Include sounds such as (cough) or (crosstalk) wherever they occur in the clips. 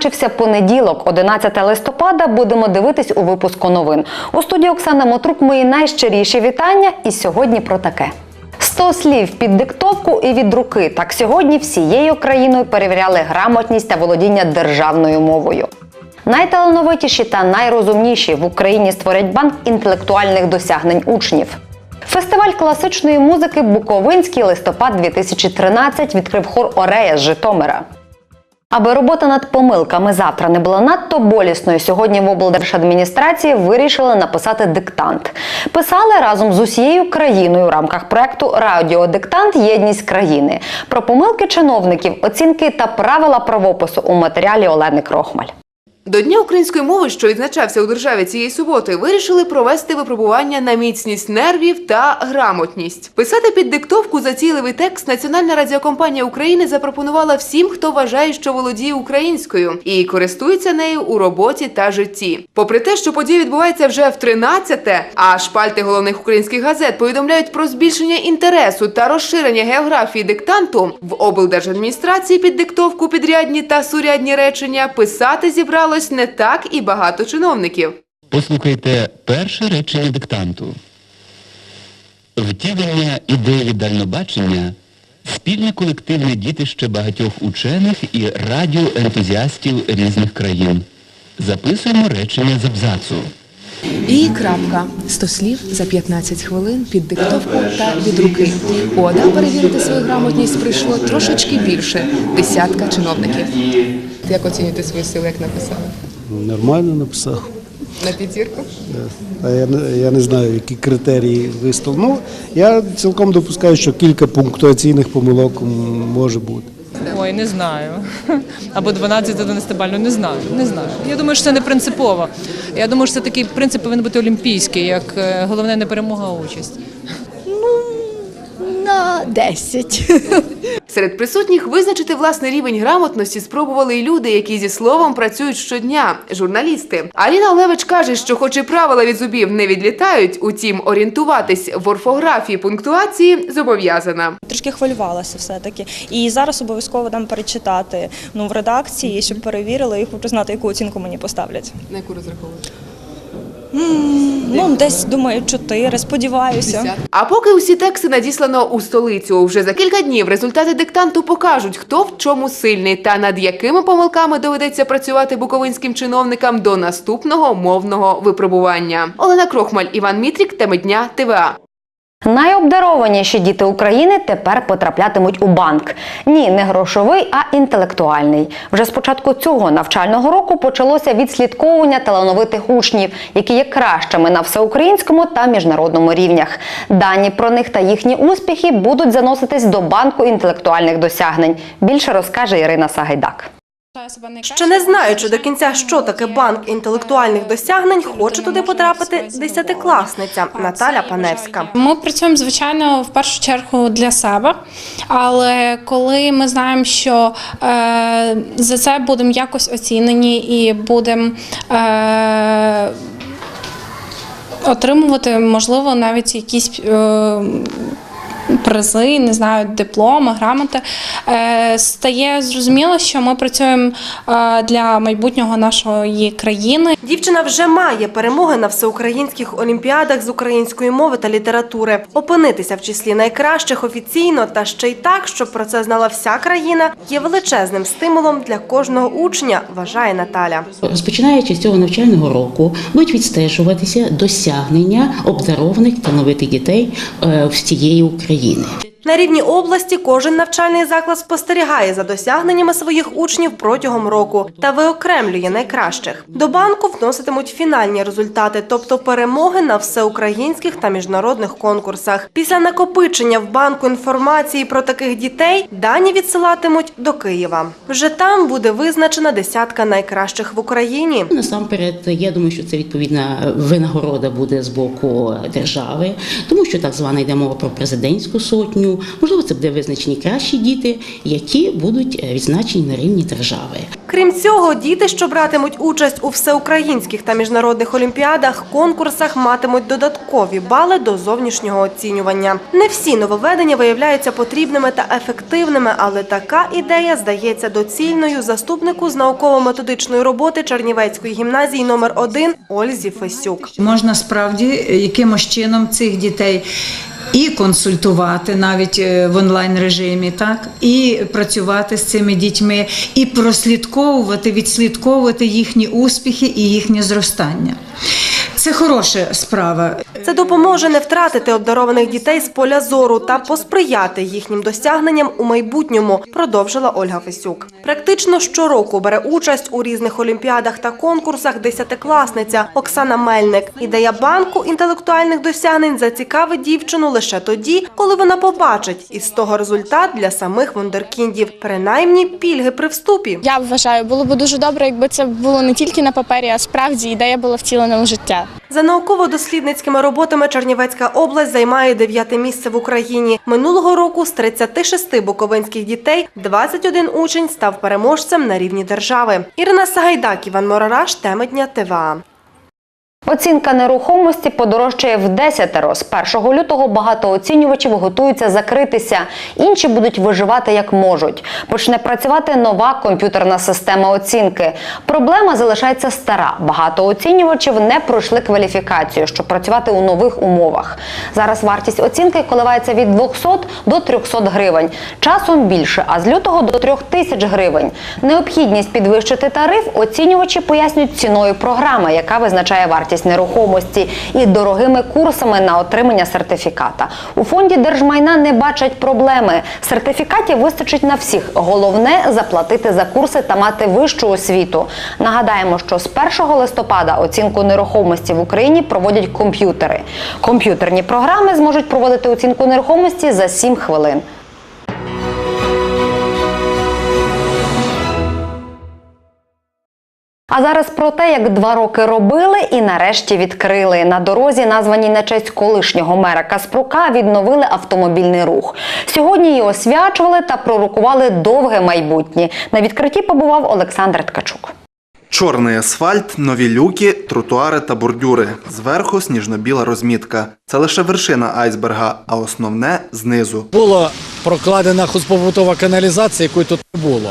Відзначився понеділок, 11 листопада, будемо дивитись у випуску новин. У студії Оксана Мотрук мої найщиріші вітання. І сьогодні про таке. 100 слів під диктовку і від руки. Так сьогодні всією країною перевіряли грамотність та володіння державною мовою. Найталановитіші та найрозумніші в Україні створять банк інтелектуальних досягнень учнів. Фестиваль класичної музики Буковинський листопад 2013 відкрив хор Орея з Житомира. Аби робота над помилками завтра не була надто болісною, сьогодні в облдержадміністрації вирішили написати диктант. Писали разом з усією країною в рамках проекту Радіодиктант Єдність країни про помилки чиновників, оцінки та правила правопису у матеріалі Олени Крохмаль. До Дня української мови, що відзначався у державі цієї суботи, вирішили провести випробування на міцність нервів та грамотність. Писати під диктовку заційливий текст Національна радіокомпанія України запропонувала всім, хто вважає, що володіє українською і користується нею у роботі та житті. Попри те, що подія відбувається вже в 13-те, а шпальти головних українських газет повідомляють про збільшення інтересу та розширення географії диктанту в облдержадміністрації під диктовку підрядні та сурядні речення писати зібралось не так і багато чиновників. Послухайте перше речення диктанту. Втілення ідеї дальнобачення спільне колективне дітище багатьох учених і радіоентузіастів різних країн. Записуємо речення з абзацу. І крапка. 100 слів за 15 хвилин під диктовку та від руки. У ОДА перевірити свою грамотність прийшло трошечки більше десятка чиновників. Як оцінюєте свої сили, як написали? Нормально написав. На п'ятірку? А я, не- я не знаю, які критерії вистав. Ну, я цілком допускаю, що кілька пунктуаційних помилок може бути. Ой, не знаю. (laughs) Або 12 11 бально, не знаю. Не знаю. Я думаю, що це не принципово. Я думаю, що це такий принцип повинен бути олімпійський, як е, головне не перемога, а участь. На 10. Серед присутніх визначити власний рівень грамотності спробували і люди, які зі словом працюють щодня журналісти. Аліна Олевич каже, що, хоч і правила від зубів не відлітають, утім орієнтуватись в орфографії пунктуації зобов'язана. Трішки хвилювалася все-таки. І зараз обов'язково дам перечитати ну, в редакції, щоб перевірили і хочу знати, яку оцінку мені поставлять. На яку розраховуєте? Ну, десь думаю, чотири. сподіваюся. А поки усі тексти надіслано у столицю, вже за кілька днів результати диктанту покажуть, хто в чому сильний та над якими помилками доведеться працювати буковинським чиновникам до наступного мовного випробування. Олена Крохмаль, Іван Мітрік, теми дня ТВА. Найобдарованіші діти України тепер потраплятимуть у банк. Ні, не грошовий, а інтелектуальний. Вже з початку цього навчального року почалося відслідковування талановитих учнів, які є кращими на всеукраїнському та міжнародному рівнях. Дані про них та їхні успіхи будуть заноситись до банку інтелектуальних досягнень. Більше розкаже Ірина Сагайдак. Ще не знаючи до кінця, що таке банк інтелектуальних досягнень, хоче туди потрапити десятикласниця Наталя Паневська. Ми працюємо звичайно в першу чергу для себе, але коли ми знаємо, що е, за це будемо якось оцінені і будемо е, отримувати, можливо, навіть якісь. Е, Призи, не знаю, дипломи, грамоти. Е, стає зрозуміло, що ми працюємо е, для майбутнього нашої країни. Дівчина вже має перемоги на всеукраїнських олімпіадах з української мови та літератури. Опинитися в числі найкращих офіційно та ще й так, щоб про це знала вся країна, є величезним стимулом для кожного учня, вважає Наталя. Розпочинаючи з цього навчального року, будуть відстежуватися досягнення обдарованих талановитих дітей е, всієї України. України. На рівні області кожен навчальний заклад спостерігає за досягненнями своїх учнів протягом року та виокремлює найкращих. До банку вноситимуть фінальні результати, тобто перемоги на всеукраїнських та міжнародних конкурсах. Після накопичення в банку інформації про таких дітей дані відсилатимуть до Києва. Вже там буде визначена десятка найкращих в Україні. Насамперед, я думаю, що це відповідна винагорода буде з боку держави, тому що так звана йде мова про президентську сотню. Рівню. Можливо, це буде визначені кращі діти, які будуть е, відзначені на рівні держави. Крім цього, діти, що братимуть участь у всеукраїнських та міжнародних олімпіадах, конкурсах, матимуть додаткові бали до зовнішнього оцінювання. Не всі нововведення виявляються потрібними та ефективними, але така ідея здається доцільною заступнику з науково-методичної роботи Чернівецької гімназії номер 1 Ользі Фесюк. Можна справді якимось чином цих дітей і консультувати навіть е, в онлайн режимі, так і працювати з цими дітьми, і прослідковувати, відслідковувати їхні успіхи і їхнє зростання. Це хороша справа. Це допоможе не втратити обдарованих дітей з поля зору та посприяти їхнім досягненням у майбутньому, продовжила Ольга Фесюк. Практично щороку бере участь у різних олімпіадах та конкурсах десятикласниця Оксана Мельник. Ідея банку інтелектуальних досягнень зацікавить дівчину лише тоді, коли вона побачить із того результат для самих вундеркіндів, принаймні пільги при вступі. Я вважаю, було б дуже добре, якби це було не тільки на папері, а справді ідея була втілена у життя. За науково-дослідницькими роботами Чернівецька область займає дев'яте місце в Україні. Минулого року з 36 буковинських дітей 21 учень став переможцем на рівні держави. Ірина Сагайдак, Іван Морараш, теми дня ТВА. Оцінка нерухомості подорожчає в десятеро. З 1 лютого багато оцінювачів готуються закритися. Інші будуть виживати як можуть. Почне працювати нова комп'ютерна система оцінки. Проблема залишається стара. Багато оцінювачів не пройшли кваліфікацію, щоб працювати у нових умовах. Зараз вартість оцінки коливається від 200 до 300 гривень. Часом більше, а з лютого до 3000 гривень. Необхідність підвищити тариф оцінювачі пояснюють ціною програми, яка визначає вартість нерухомості, і дорогими курсами на отримання сертифіката. У фонді держмайна не бачать проблеми. Сертифікатів вистачить на всіх. Головне заплатити за курси та мати вищу освіту. Нагадаємо, що з 1 листопада оцінку нерухомості в Україні проводять комп'ютери. Комп'ютерні програми зможуть проводити оцінку нерухомості за 7 хвилин. А зараз про те, як два роки робили і нарешті відкрили. На дорозі, названій на честь колишнього мера Каспрука, відновили автомобільний рух. Сьогодні її освячували та пророкували довге майбутнє. На відкритті побував Олександр Ткачук. Чорний асфальт, нові люки, тротуари та бордюри. Зверху сніжно-біла розмітка. Це лише вершина айсберга, а основне знизу. Була прокладена хозпобутова каналізація, якої тут не було.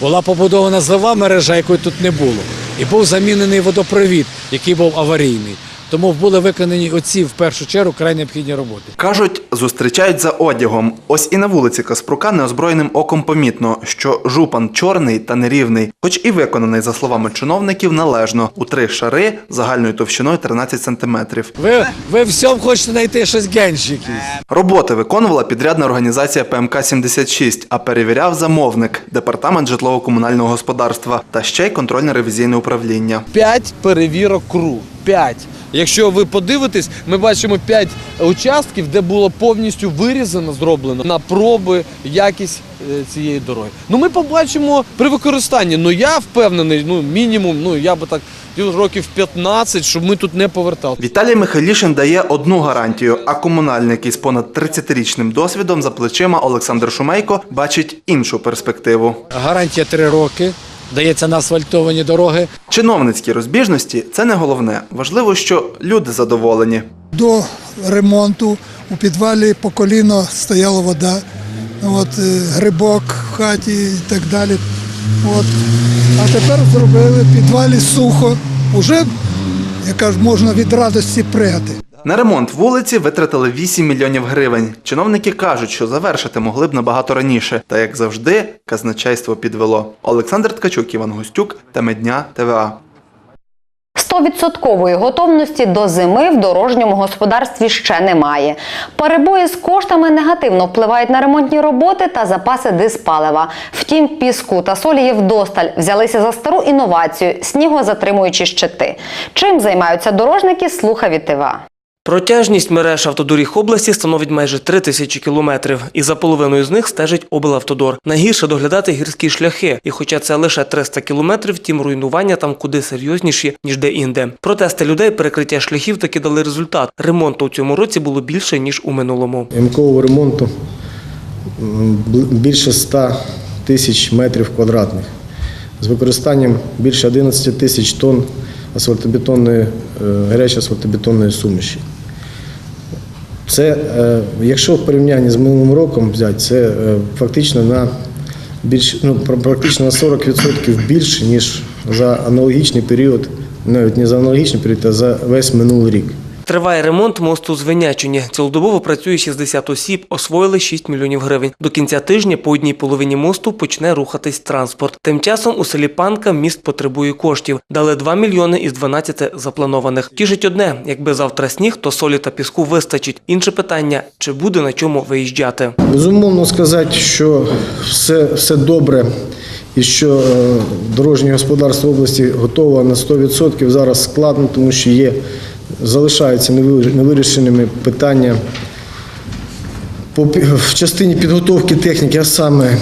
Була побудована злива мережа, якої тут не було. І був замінений водопровід, який був аварійний. Тому були виконані оці в першу чергу край необхідні роботи. Кажуть, зустрічають за одягом. Ось і на вулиці Каспрука неозброєним оком помітно, що жупан чорний та нерівний, хоч і виконаний, за словами чиновників, належно у три шари загальною товщиною 13 сантиметрів. Ви, ви всьому хочете знайти щось генш якийсь. Роботи виконувала підрядна організація ПМК-76, а перевіряв замовник департамент житлово-комунального господарства та ще й контрольно-ревізійне управління. П'ять перевірок КРУ. П'ять. Якщо ви подивитесь, ми бачимо п'ять участків, де було повністю вирізано, зроблено на проби якість е, цієї дороги. Ну ми побачимо при використанні. Ну я впевнений, ну мінімум, ну я би так років 15, щоб ми тут не повертали. Віталій Михайлішин дає одну гарантію, а комунальник із понад 30-річним досвідом за плечима Олександр Шумейко бачить іншу перспективу. Гарантія три роки. Дається на асфальтовані дороги. Чиновницькі розбіжності це не головне. Важливо, що люди задоволені. До ремонту у підвалі по коліно стояла вода, от, е, грибок в хаті і так далі. От. А тепер зробили в підвалі сухо. Уже, я кажу, можна від радості пригати. На ремонт вулиці витратили 8 мільйонів гривень. Чиновники кажуть, що завершити могли б набагато раніше. Та як завжди, казначейство підвело. Олександр Ткачук, Іван Гостюк, теми дня ТВА. Стовідсоткової готовності до зими в дорожньому господарстві ще немає. Перебої з коштами негативно впливають на ремонтні роботи та запаси диспалива. Втім, піску та солі є вдосталь. Взялися за стару інновацію снігозатримуючі щити. Чим займаються дорожники, слуха від ТВА. Протяжність мереж автодоріг області становить майже 3 тисячі кілометрів, і за половиною з них стежить облавтодор. Найгірше доглядати гірські шляхи, і хоча це лише 300 кілометрів, втім руйнування там куди серйозніші, ніж де-інде. Протести людей, перекриття шляхів таки дали результат. Ремонту у цьому році було більше, ніж у минулому. Ямкового ремонту більше 100 тисяч метрів квадратних з використанням більше 11 тисяч тонн асфальтобетонної, е, гарячої асфальтобетонної суміші. Це, е, якщо в порівнянні з минулим роком взяти, це е, фактично на більш, ну, пр- практично на 40% більше, ніж за аналогічний період, навіть не за аналогічний період, а за весь минулий рік. Триває ремонт мосту з. Цілодобово працює 60 осіб, освоїли 6 мільйонів гривень. До кінця тижня по одній половині мосту почне рухатись транспорт. Тим часом у селі Панка міст потребує коштів. Дали 2 мільйони із 12 запланованих. Тішить одне, якби завтра сніг, то солі та піску вистачить. Інше питання, чи буде на чому виїжджати. Безумовно сказати, що все, все добре і що е, дорожнє господарство області готове на 100%. Зараз складно, тому що є, залишаються невирішеними питання в частині підготовки техніки, а саме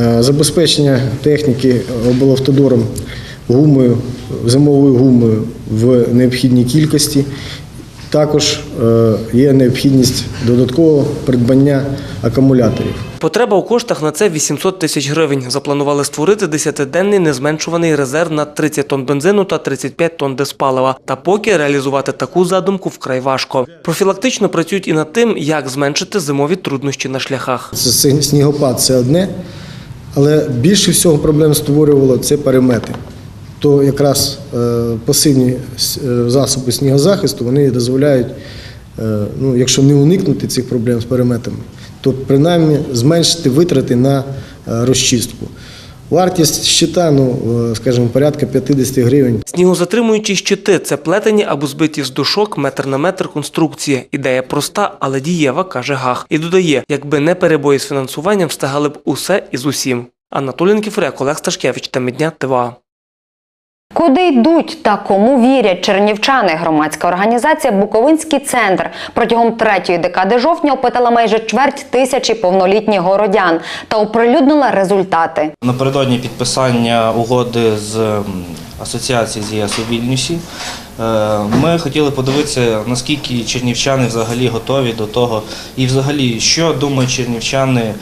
е, забезпечення техніки облавтодором гумою, зимовою гумою в необхідній кількості. Також е, є необхідність додаткового придбання акумуляторів. Потреба у коштах на це 800 тисяч гривень. Запланували створити 10-денний незменшуваний резерв на 30 тонн бензину та 35 тонн диспалива. Та поки реалізувати таку задумку вкрай важко. Профілактично працюють і над тим, як зменшити зимові труднощі на шляхах. Це снігопад це одне, але більше всього проблем створювало це перемети. То якраз е, пасивні е, засоби снігозахисту вони дозволяють, е, ну, якщо не уникнути цих проблем з переметами, то принаймні зменшити витрати на розчистку. Вартість щита, ну, скажімо, порядка 50 гривень. Снігозатримуючі щити це плетені або збиті з дошок метр на метр конструкції. Ідея проста, але дієва, каже Гах. І додає, якби не перебої з фінансуванням, встигали б усе і з усім. Анатолій Нікіфоряк, Олег Сташкевич та Медня ТВА. Куди йдуть та кому вірять чернівчани? Громадська організація Буковинський центр протягом третьої декади жовтня опитала майже чверть тисячі повнолітніх городян та оприлюднила результати. Напередодні підписання угоди з асоціації з ЄС у Вільнюсі е, ми хотіли подивитися, наскільки чернівчани взагалі готові до того, і взагалі, що думають чернівчани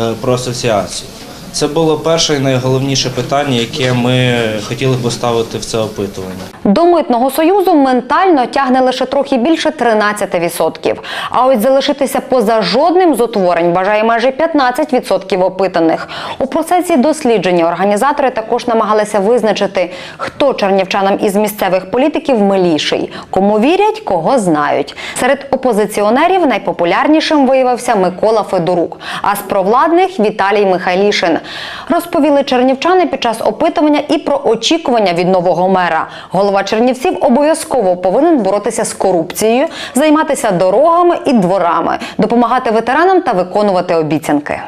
е, про асоціацію. Це було перше і найголовніше питання, яке ми хотіли б поставити в це опитування. До митного союзу ментально тягне лише трохи більше 13%. А ось залишитися поза жодним з утворень бажає майже 15% опитаних. У процесі дослідження організатори також намагалися визначити, хто чернівчанам із місцевих політиків миліший, кому вірять, кого знають. Серед опозиціонерів найпопулярнішим виявився Микола Федорук, а з провладних Віталій Михайлішин. Розповіли чернівчани під час опитування і про очікування від нового мера. Голова Чернівців обов'язково повинен боротися з корупцією, займатися дорогами і дворами, допомагати ветеранам та виконувати обіцянки.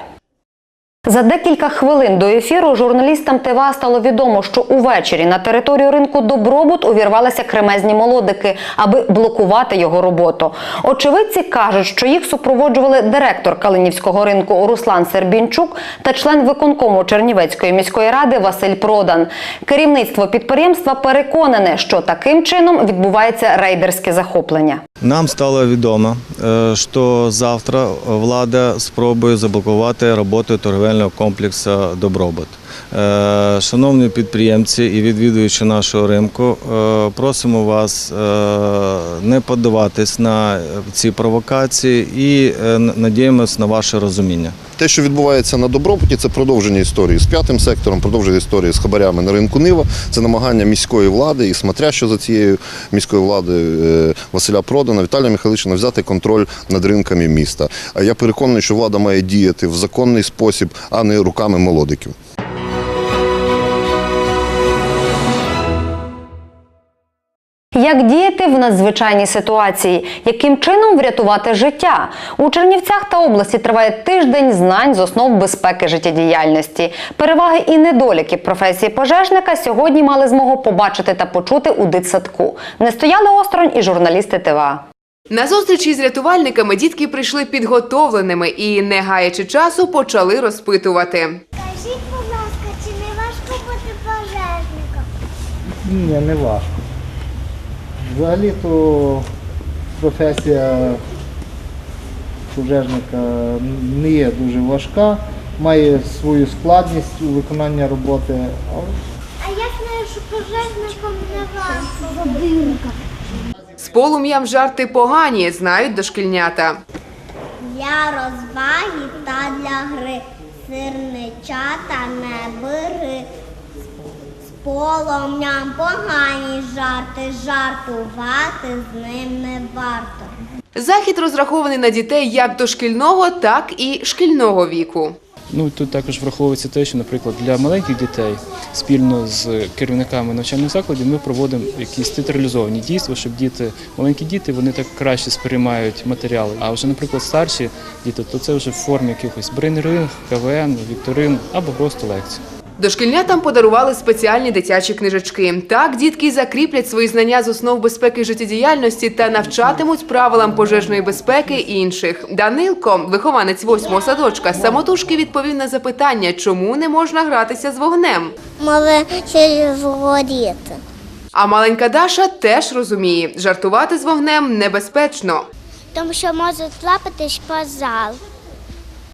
За декілька хвилин до ефіру журналістам ТВА стало відомо, що увечері на територію ринку Добробут увірвалися кремезні молодики, аби блокувати його роботу. Очевидці кажуть, що їх супроводжували директор Калинівського ринку Руслан Сербінчук та член виконкому Чернівецької міської ради Василь Продан. Керівництво підприємства переконане, що таким чином відбувається рейдерське захоплення. Нам стало відомо, е, що завтра влада спробує заблокувати роботу торговельного комплексу Добробут. Е, Шановні підприємці і відвідуючи нашого ринку, е, просимо вас е, не подаватись на ці провокації і надіємося на ваше розуміння. Те, що відбувається на добробуті, це продовження історії з п'ятим сектором, продовження історії з хабарями на ринку Нива. Це намагання міської влади і смотрящо за цією міською владою е, Василя Продана, Віталія Михайловича взяти контроль над ринками міста. А я переконаний, що влада має діяти в законний спосіб, а не руками молодиків. Як діяти в надзвичайній ситуації? Яким чином врятувати життя? У Чернівцях та області триває тиждень знань з основ безпеки життєдіяльності. Переваги і недоліки професії пожежника сьогодні мали змогу побачити та почути у дитсадку. Не стояли осторонь і журналісти ТВА. На зустрічі з рятувальниками дітки прийшли підготовленими і, не гаючи часу, почали розпитувати. Скажіть, будь ласка, чи не важко бути пожежником? Ні, не важко. Взагалі-то професія пожежника не є дуже важка, має свою складність у виконанні роботи. А я знаю, що пожежником не варто. З полум'ям жарти погані, знають дошкільнята. Для розваги та для гри сирничата не бери. З погані жарти, жартувати з ним не варто. Захід розрахований на дітей як дошкільного, так і шкільного віку. Ну тут також враховується те, що, наприклад, для маленьких дітей спільно з керівниками навчальних закладів ми проводимо якісь театралізовані дійства, щоб діти, маленькі діти, вони так краще сприймають матеріали. А вже, наприклад, старші діти, то це вже в формі якихось брейн-ринг, КВН, вікторин або просто лекцій. Дошкільнятам подарували спеціальні дитячі книжечки. Так дітки закріплять свої знання з основ безпеки життєдіяльності та навчатимуть правилам пожежної безпеки інших. Данилко, вихованець восьмого садочка, самотужки відповів на запитання, чому не можна гратися з вогнем. Може ще згоріти. А маленька Даша теж розуміє, жартувати з вогнем небезпечно. Тому що може трапитись пожар.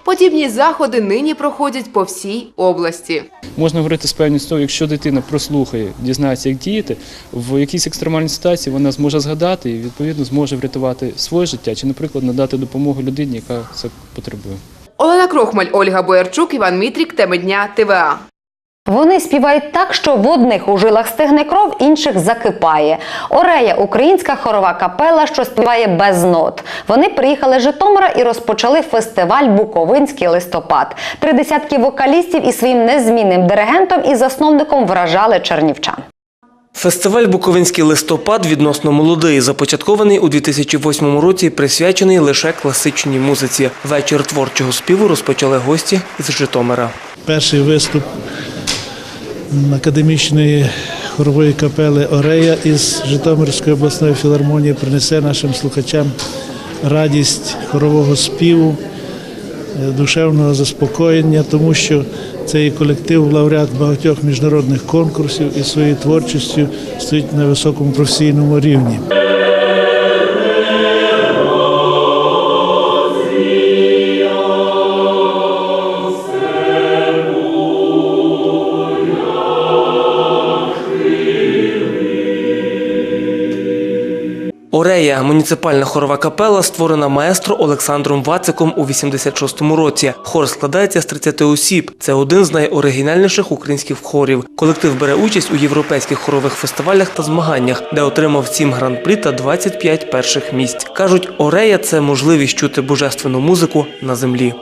Подібні заходи нині проходять по всій області. Можна говорити з певністю, якщо дитина прослухає, дізнається, як діяти, в якійсь екстремальній ситуації вона зможе згадати і відповідно зможе врятувати своє життя чи, наприклад, надати допомогу людині, яка це потребує. Олена Крохмаль, Ольга Боярчук, Іван Мітрік, теми дня ТВА. Вони співають так, що в одних у жилах стигне кров, інших закипає. Орея українська хорова капела, що співає без нот. Вони приїхали з Житомира і розпочали фестиваль Буковинський листопад. Три десятки вокалістів із своїм незмінним диригентом і засновником вражали чернівчан. Фестиваль Буковинський листопад відносно молодий, започаткований у 2008 році, присвячений лише класичній музиці. Вечір творчого співу розпочали гості із Житомира. Перший виступ академічної хорової капели Орея із Житомирської обласної філармонії принесе нашим слухачам радість хорового співу, е, душевного заспокоєння, тому що цей колектив лауреат багатьох міжнародних конкурсів і своєю творчістю стоїть на високому професійному рівні. Орея муніципальна хорова капела, створена маестро Олександром Вациком у 86-му році. Хор складається з 30 осіб. Це один з найоригінальніших українських хорів. Колектив бере участь у європейських хорових фестивалях та змаганнях, де отримав 7 гран-прі та 25 перших місць. кажуть, Орея це можливість чути божественну музику на землі.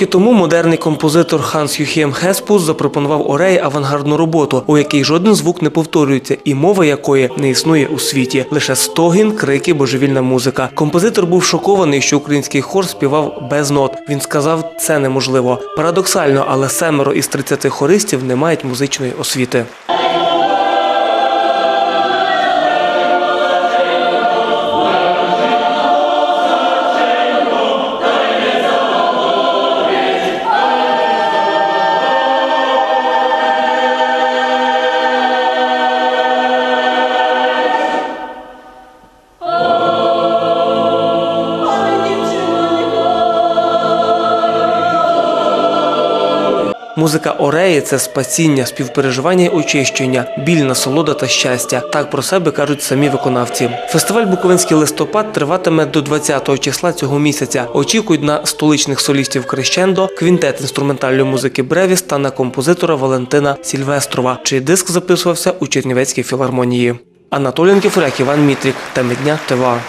Роки тому модерний композитор Ханс Юхєм Хеспус запропонував Ореї авангардну роботу, у якій жоден звук не повторюється, і мова якої не існує у світі. Лише стогін, крики, божевільна музика. Композитор був шокований, що український хор співав без нот. Він сказав, це неможливо. Парадоксально, але семеро із 30 хористів не мають музичної освіти. Музика Ореї це спасіння, співпереживання і очищення, біль, насолода та щастя. Так про себе кажуть самі виконавці. Фестиваль Буковинський листопад триватиме до 20-го числа цього місяця. Очікують на столичних солістів Крещендо, квінтет інструментальної музики Бревіс та на композитора Валентина Сільвестрова, чий диск записувався у Чернівецькій філармонії. Анатолій Кіфуряк, Іван Мітрік. Теми дня ТВА.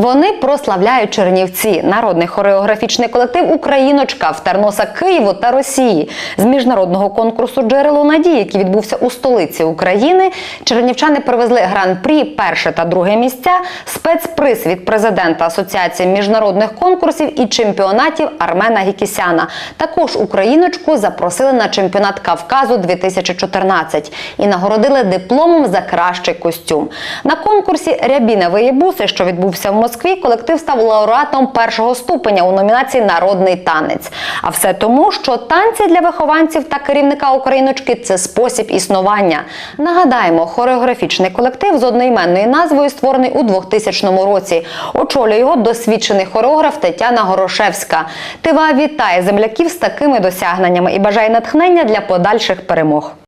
Вони прославляють Чернівці, народний хореографічний колектив Україночка в Терноса Києву та Росії з міжнародного конкурсу Джерело надії, який відбувся у столиці України. Чернівчани привезли гран-прі перше та друге місця, спецприз від президента Асоціації міжнародних конкурсів і чемпіонатів Армена Гікісяна. Також Україночку запросили на чемпіонат Кавказу 2014 і нагородили дипломом за кращий костюм. На конкурсі Рябінової буси, що відбувся в Москві, колектив став лауреатом першого ступеня у номінації Народний танець. А все тому, що танці для вихованців та керівника Україночки це спосіб існування. Нагадаємо, хореографічний колектив з одноіменною назвою створений у 2000 році. Очолює його досвідчений хореограф Тетяна Горошевська. Тива вітає земляків з такими досягненнями і бажає натхнення для подальших перемог.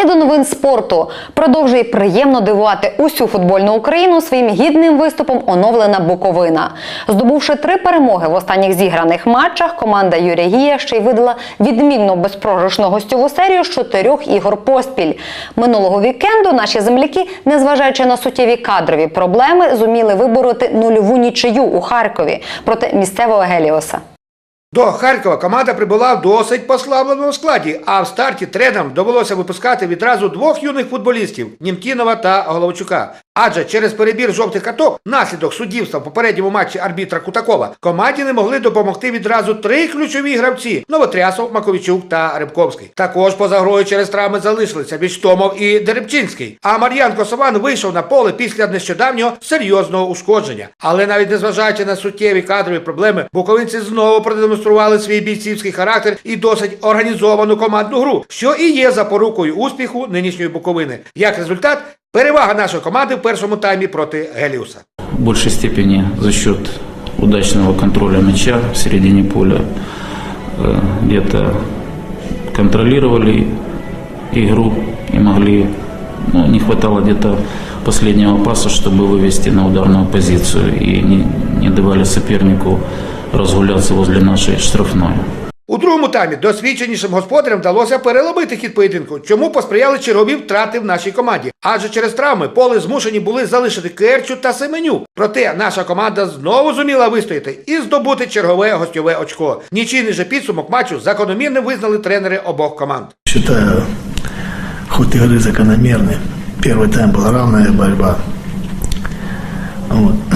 І до новин спорту продовжує приємно дивувати усю футбольну Україну своїм гідним виступом оновлена Буковина. Здобувши три перемоги в останніх зіграних матчах, команда Юрія Гія ще й видала відмінну безпрограшну гостьову серію з чотирьох ігор поспіль. Минулого вікенду наші земляки, незважаючи на суттєві кадрові проблеми, зуміли вибороти нульову нічию у Харкові проти місцевого Геліоса. До Харкова команда прибула в досить послабленому складі, а в старті тренерам довелося випускати відразу двох юних футболістів Німтінова та Головчука. Адже через перебір жовтих карток, наслідок суддівства в попередньому матчі арбітра Кутакова, команді не могли допомогти відразу три ключові гравці: Новотрясов, Маковічук та Рибковський. Також поза грою через травми залишилися Бічтомов і Деребчинський. А Мар'ян Косован вийшов на поле після нещодавнього серйозного ушкодження. Але навіть незважаючи на суттєві кадрові проблеми, буковинці знову продемонстрували свій бійцівський характер і досить організовану командну гру, що і є запорукою успіху нинішньої Буковини. Як результат, перевага нашої команди в першому таймі проти Геліуса. в большей степени за счет удачного контроля мяча в середине поля э, где-то контролировали игру и могли, ну, не хватало где-то последнего паса, чтобы вывести на ударную позицию и не, не давали сопернику разгуляться возле нашей штрафной. У другому таймі досвідченішим господарям вдалося переломити хід поєдинку, чому посприяли чергові втрати в нашій команді. Адже через травми поле змушені були залишити Керчу та Семеню. Проте наша команда знову зуміла вистояти і здобути чергове гостьове очко. Нічийний же підсумок матчу закономірним визнали тренери обох команд. Считаю, ход игры закономерный. Первый тайм была равная борьба. Вот.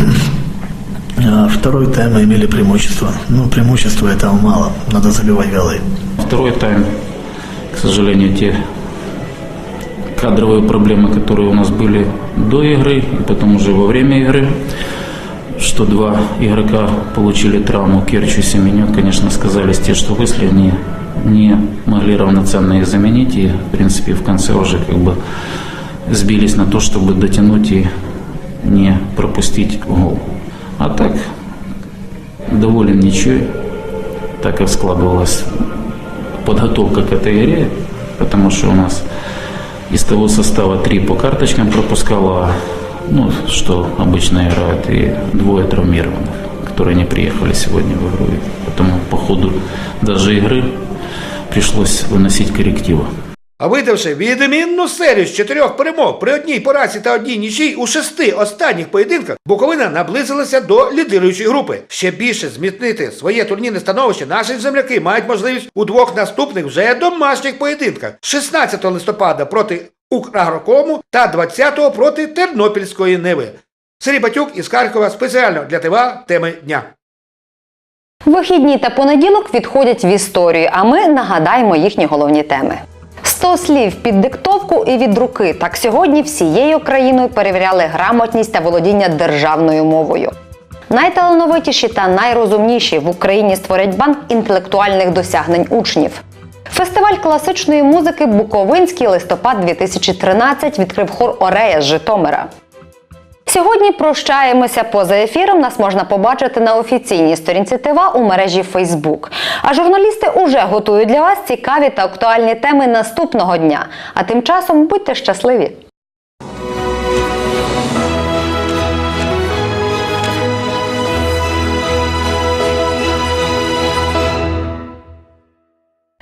А второй тайм мы имели преимущество. Ну, преимущества этого мало. Надо забивать голы. Второй тайм, к сожалению, те кадровые проблемы, которые у нас были до игры и потом уже во время игры, что два игрока получили травму, Керчу и Семенюк, конечно, сказались те, что вышли, они не могли равноценно их заменить и, в принципе, в конце уже как бы сбились на то, чтобы дотянуть и не пропустить гол. А так, доволен ничего, так как складывалась подготовка к этой игре, потому что у нас из того состава три по карточкам пропускало, ну, что обычно играют, и двое травмированных, которые не приехали сегодня в игру. И Поэтому по ходу даже игры пришлось выносить коррективы. А видавши відмінну серію з чотирьох перемог при одній поразі та одній нічій у шести останніх поєдинках, Буковина наблизилася до лідируючої групи. Ще більше зміцнити своє турнірне становище наші земляки мають можливість у двох наступних вже домашніх поєдинках: 16 листопада проти Украгрокому та 20 проти Тернопільської Ниви. Сергій Батюк із Харкова спеціально для ТВА теми дня. Вихідні та понеділок відходять в історію, а ми нагадаємо їхні головні теми. 100 слів під диктовку і від руки. Так сьогодні всією країною перевіряли грамотність та володіння державною мовою. Найталановитіші та найрозумніші в Україні створять банк інтелектуальних досягнень учнів. Фестиваль класичної музики Буковинський листопад 2013 відкрив хор Орея з Житомира. Сьогодні прощаємося поза ефіром. Нас можна побачити на офіційній сторінці ТВА у мережі Фейсбук. А журналісти уже готують для вас цікаві та актуальні теми наступного дня. А тим часом будьте щасливі!